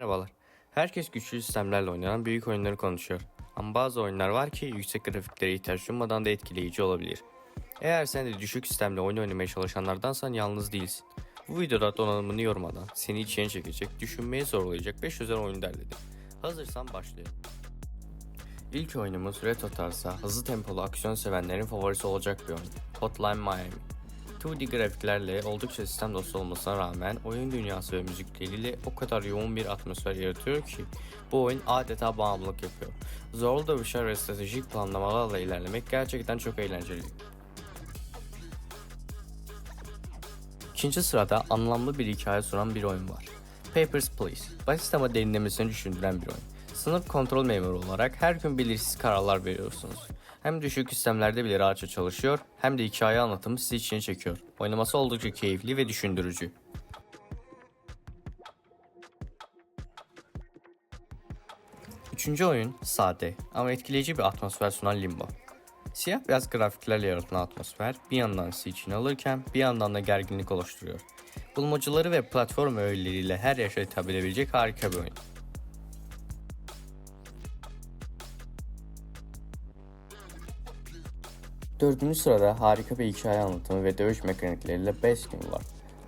Merhabalar. Herkes güçlü sistemlerle oynanan büyük oyunları konuşuyor. Ama bazı oyunlar var ki yüksek grafiklere ihtiyaç duymadan da etkileyici olabilir. Eğer sen de düşük sistemle oyun oynamaya çalışanlardansan yalnız değilsin. Bu videoda donanımını yormadan seni içine çekecek, düşünmeye zorlayacak 5 özel oyun derledim. Hazırsan başlayalım. İlk oyunumuz Retro tarzda hızlı tempolu aksiyon sevenlerin favorisi olacak bir oyun. Hotline Miami. 2D grafiklerle oldukça sistem dostu olmasına rağmen oyun dünyası ve müzikleriyle o kadar yoğun bir atmosfer yaratıyor ki bu oyun adeta bağımlılık yapıyor. Zorlu dövüşler ve stratejik planlamalarla ilerlemek gerçekten çok eğlenceli. İkinci sırada anlamlı bir hikaye sunan bir oyun var. Papers, Please. Basit ama derinlemesine düşündüren bir oyun. Sınıf kontrol memuru olarak her gün belirsiz kararlar veriyorsunuz. Hem düşük sistemlerde bile rahatça çalışıyor hem de hikaye anlatımı sizi içine çekiyor. Oynaması oldukça keyifli ve düşündürücü. Üçüncü oyun sade ama etkileyici bir atmosfer sunan Limbo. Siyah beyaz grafiklerle yaratılan atmosfer bir yandan sizi içine alırken bir yandan da gerginlik oluşturuyor. Bulmacaları ve platform öğeleriyle her yaşa hitap edebilecek harika bir oyun. Dördüncü sırada harika bir hikaye anlatımı ve dövüş mekanikleriyle Baskin var.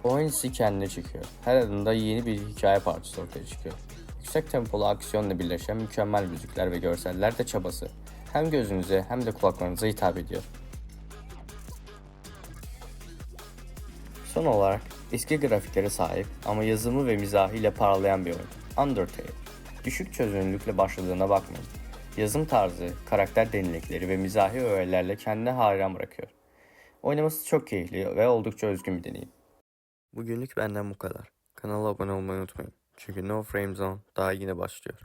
Oyun kendine çekiyor. Her adımda yeni bir hikaye parçası ortaya çıkıyor. Yüksek tempolu aksiyonla birleşen mükemmel müzikler ve görseller de çabası. Hem gözünüze hem de kulaklarınıza hitap ediyor. Son olarak eski grafiklere sahip ama yazımı ve mizahıyla parlayan bir oyun. Undertale. Düşük çözünürlükle başladığına bakmayın. Yazım tarzı, karakter derinlikleri ve mizahi öğelerle kendine hayran bırakıyor. Oynaması çok keyifli ve oldukça özgün bir deneyim. Bugünlük benden bu kadar. Kanala abone olmayı unutmayın. Çünkü No Frame Zone daha yine başlıyor.